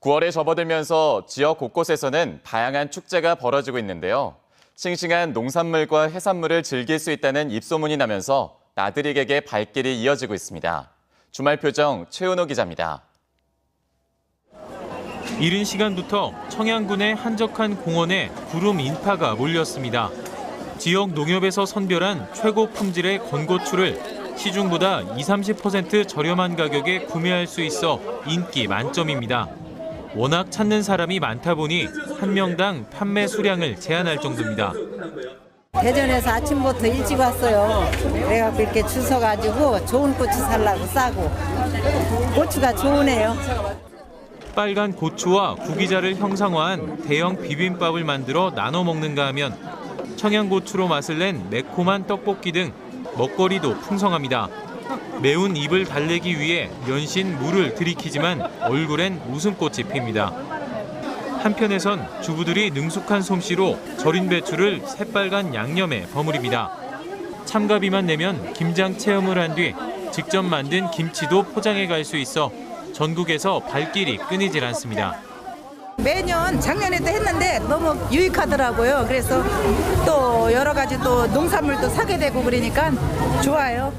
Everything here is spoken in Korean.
9월에 접어들면서 지역 곳곳에서는 다양한 축제가 벌어지고 있는데요. 싱싱한 농산물과 해산물을 즐길 수 있다는 입소문이 나면서 나들이객의 발길이 이어지고 있습니다. 주말 표정 최은호 기자입니다. 이른 시간부터 청양군의 한적한 공원에 구름 인파가 몰렸습니다. 지역 농협에서 선별한 최고 품질의 건고추를 시중보다 20, 30% 저렴한 가격에 구매할 수 있어 인기 만점입니다. 워낙 찾는 사람이 많다 보니 한 명당 판매 수량을 제한할 정도입니다. 대전에서 아침부터 일찍 왔어요. 그래갖고 이렇게 줄 서가지고 좋은 고추 살라고 싸고 고추가 좋으네요. 빨간 고추와 구기자를 형상화한 대형 비빔밥을 만들어 나눠 먹는가 하면 청양고추로 맛을 낸 매콤한 떡볶이 등 먹거리도 풍성합니다. 매운 입을 달래기 위해 연신 물을 들이키지만 얼굴엔 웃음꽃이 핍니다. 한편에선 주부들이 능숙한 솜씨로 절인 배추를 새빨간 양념에 버무립니다. 참가비만 내면 김장 체험을 한 뒤 직접 만든 김치도 포장해 갈 수 있어 전국에서 발길이 끊이질 않습니다. 매년 작년에도 했는데 너무 유익하더라고요. 그래서 또 여러 가지 또 농산물도 사게 되고 그러니까 좋아요.